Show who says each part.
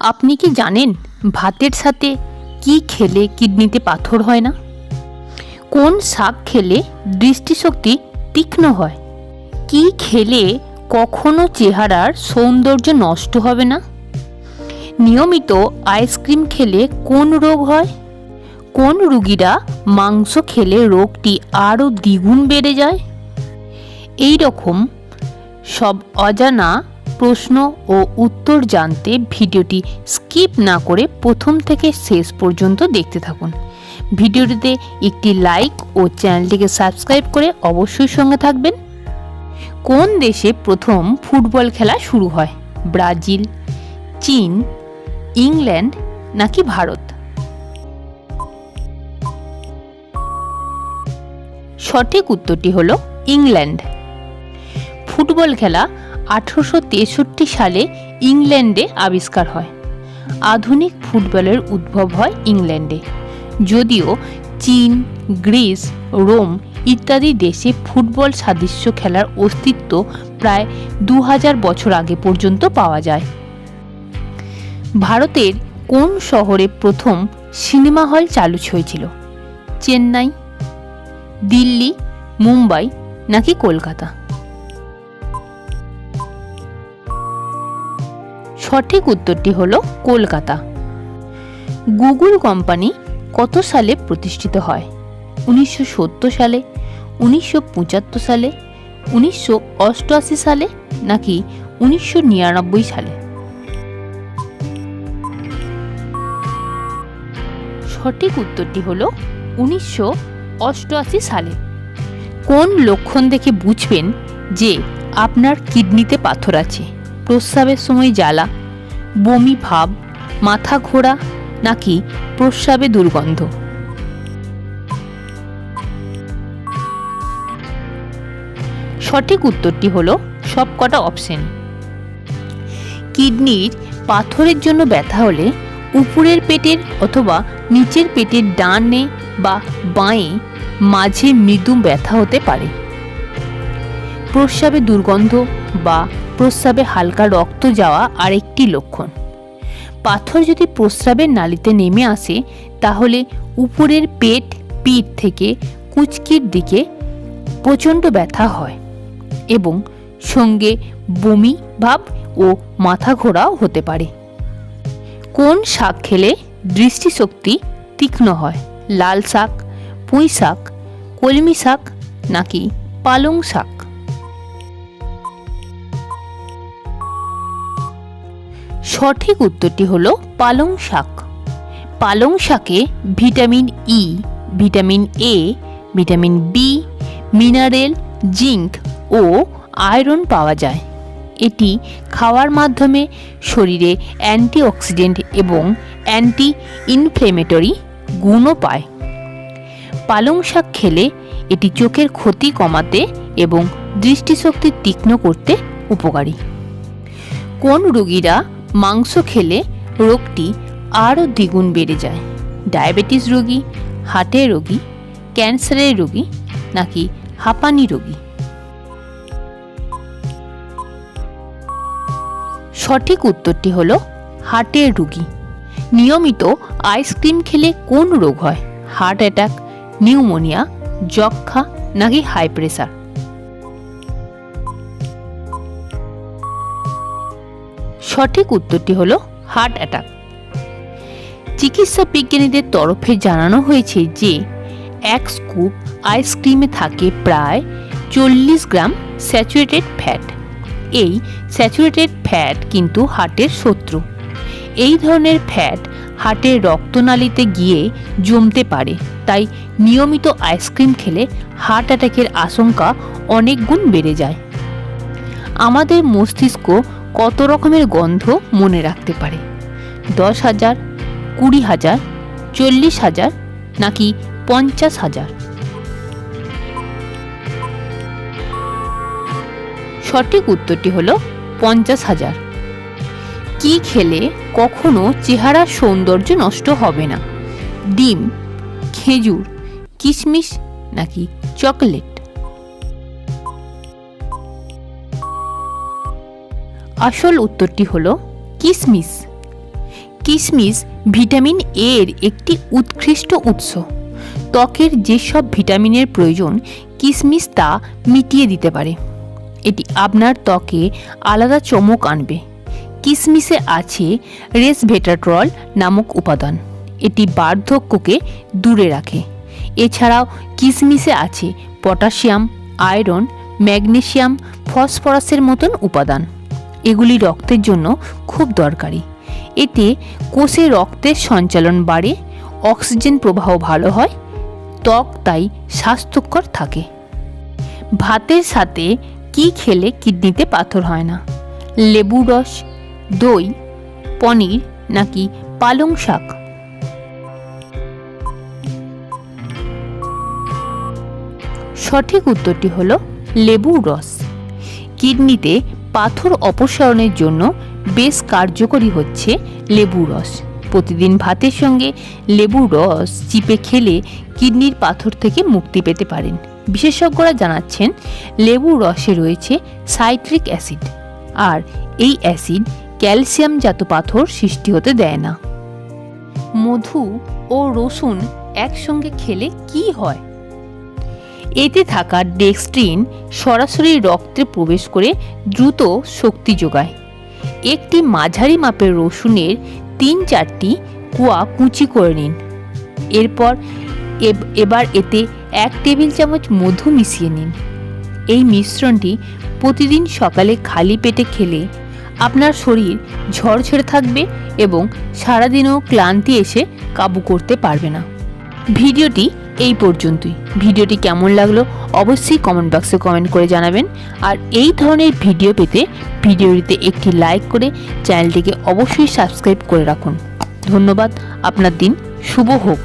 Speaker 1: আপনি কি জানেন ভাতের সাথে কি খেলে কিডনিতে পাথর হয় না? কোন শাক খেলে দৃষ্টিশক্তি তীক্ষ্ণ হয়? কি খেলে কখনো চেহারার সৌন্দর্য নষ্ট হবে না? নিয়মিত আইসক্রিম খেলে কোন রোগ হয়? কোন রুগীরা মাংস খেলে রোগটি আরও দ্বিগুণ বেড়ে যায়? এই রকম সব অজানা প্রশ্ন ও উত্তর জানতে ভিডিওটি স্কিপ না করে প্রথম থেকে শেষ পর্যন্ত দেখতে থাকুন। ভিডিওটিতে একটি লাইক ও চ্যানেলটিকে সাবস্ক্রাইব করে অবশ্যই সঙ্গে থাকবেন। কোন দেশে প্রথম ফুটবল খেলা শুরু হয়? ব্রাজিল, চীন, ইংল্যান্ড নাকি ভারত? সঠিক উত্তরটি হলো ইংল্যান্ড। ফুটবল খেলা আঠারোশো সালে ইংল্যান্ডে আবিষ্কার হয়। আধুনিক ফুটবলের উদ্ভব হয় ইংল্যান্ডে। যদিও চীন, গ্রিস, রোম ইত্যাদি দেশে ফুটবল সাদৃশ্য খেলার অস্তিত্ব প্রায় দু হাজার বছর আগে পর্যন্ত পাওয়া যায়। ভারতের কোন শহরে প্রথম সিনেমা হল চালু হয়েছিল? চেন্নাই, দিল্লি, মুম্বাই নাকি কলকাতা? সঠিক উত্তরটি হল কলকাতা। গুগল কোম্পানি কত সালে প্রতিষ্ঠিত হয়? উনিশশো সত্তর সালে, উনিশশো পঁচাত্তর সালে, উনিশশো অষ্টআশি সালে নাকি উনিশশো নিরানব্বই সালে? সঠিক উত্তরটি হল উনিশশো অষ্টআশি সালে। কোন লক্ষণ দেখে বুঝবেন যে আপনার কিডনিতে পাথর আছে? প্রস্রাবের সময় জ্বালা বমি ভাব, মাথা ঘোরা নাকি প্রস্রাবে দুর্গন্ধ? সঠিক উত্তরটি হলো সবকটা অপশন কিডনির পাথরের জন্য ব্যথা হলে উপরের পেটের অথবা নিচের পেটের ডানে বা বাঁয়ে মাঝে মৃদু ব্যথা হতে পারে। প্রস্রাবে দুর্গন্ধ বা প্রস্রাবে হালকা রক্ত যাওয়া আরেকটি লক্ষণ। পাথর যদি প্রস্রাবের নালিতে নেমে আসে, তাহলে উপরের পেট, পিঠ থেকে কুচকির দিকে প্রচণ্ড ব্যথা হয় এবং সঙ্গে বমি ভাব ও মাথা ঘোরাও হতে পারে। কোন শাক খেলে দৃষ্টিশক্তি তীক্ষ্ণ হয়? লাল শাক, পুঁই শাক, কলমি শাক নাকি পালং শাক? সঠিক উত্তরটি হল পালং শাক। পালং শাকে vitamin E vitamin A vitamin B mineral, zinc O iron পাওয়া যায়। এটি খাওয়ার মাধ্যমে শরীরে অ্যান্টিঅক্সিডেন্ট এবং অ্যান্টি ইনফ্লেমেটরি গুণও পায়। পালং শাক খেলে এটি চোখের ক্ষতি কমাতে এবং দৃষ্টিশক্তি তীক্ষ্ণ করতে উপকারী। কোন রোগীরা মাংস খেলে রোগটি আরও দ্বিগুণ বেড়ে যায়। ডায়াবেটিস রোগী, হার্টের রোগী, ক্যান্সারের রোগী নাকি হাঁপানি রোগী? সঠিক উত্তরটি হলো হার্টের রোগী। নিয়মিত আইসক্রিম খেলে কোন রোগ হয়? হার্ট অ্যাটাক, নিউমোনিয়া যক্ষা নাকি হাই প্রেসার? সঠিক উত্তরটি হলো হার্ট অ্যাটাক। চিকিৎসা বিজ্ঞানীদের তরফে জানানো হয়েছে যে, এক স্কুপ আইসক্রিমে থাকে প্রায় চল্লিশ গ্রাম স্যাচুরেটেড ফ্যাট। এই স্যাচুরেটেড ফ্যাট কিন্তু হার্টের শত্রু। এই ধরনের ফ্যাট হার্টের রক্তনালীতে গিয়ে জমতে পারে, তাই নিয়মিত আইসক্রিম খেলে হার্ট অ্যাটাকের আশঙ্কা অনেক গুণ বেড়ে যায়। আমাদের মস্তিষ্ক কত রকমের গন্ধ মনে রাখতে পারে? দশ হাজার, কুড়ি হাজার, চল্লিশ হাজার, নাকি পঞ্চাশ হাজার? সঠিক উত্তরটি হলো পঞ্চাশ হাজার। কি খেলে কখনো চেহারার সৌন্দর্য নষ্ট হবে না? ডিম, খেজুর, কিশমিশ, নাকি চকলেট? আসল উত্তরটি হল কিসমিস। কিশমিশ ভিটামিন এর একটি উৎকৃষ্ট উৎস। ত্বকের যেসব ভিটামিনের প্রয়োজন কিশমিশ তা মিটিয়ে দিতে পারে। এটি আপনার ত্বকে আলাদা চমক আনবে। কিশমিশে আছে রেসভেটাট্রল নামক উপাদান। এটি বার্ধক্যকে দূরে রাখে। এছাড়াও কিশমিশে আছে পটাশিয়াম, আয়রন ম্যাগনেসিয়াম ফসফরাসের মতন উপাদান। এগুলি রক্তের জন্য খুব দরকারি। এতে কোষে রক্তের সঞ্চালন বাড়ে, অক্সিজেন প্রবাহ ভালো হয়, ত্বক তাই স্বাস্থ্যকর থাকে। ভাতের সাথে কি খেলে কিডনিতে পাথর হয় না? লেবু রস, দই, পনির নাকি পালং শাক? সঠিক উত্তরটি হলো লেবুর রস। কিডনিতে পাথর অপসারণের জন্য বেশ কার্যকরী হচ্ছে লেবু রস। প্রতিদিন ভাতের সঙ্গে লেবু রস চিপে খেলে কিডনির পাথর থেকে মুক্তি পেতে পারেন। বিশেষজ্ঞরা জানাচ্ছেন লেবু রসে রয়েছে সাইট্রিক অ্যাসিড আর এই অ্যাসিড ক্যালসিয়ামজাত পাথর সৃষ্টি হতে দেয় না। মধু ও রসুন একসঙ্গে খেলে কি হয়? এতে থাকা ডেক্সট্রিন সরাসরি রক্তে প্রবেশ করে দ্রুত শক্তি যোগায়। একটি মাঝারি মাপের রসুনের তিন চারটি কুয়া কুচি করে নিন। এরপর এবার এতে এক টেবিল চামচ মধু মিশিয়ে নিন। এই মিশ্রণটি প্রতিদিন সকালে খালি পেটে খেলে আপনার শরীর ঝরঝরে থাকবে এবং সারাদিনও ক্লান্তি এসে কাবু করতে পারবে না। ভিডিওটি এই পর্যন্তই। ভিডিওটি কেমন লাগল অবশ্যই কমেন্ট বক্সে কমেন্ট করে জানাবেন। আর এই ধরনের ভিডিও পেতে ভিডিওটিতে একটি লাইক করে চ্যানেলটিকে অবশ্যই সাবস্ক্রাইব করে রাখুন। ধন্যবাদ, আপনার দিন শুভ হোক।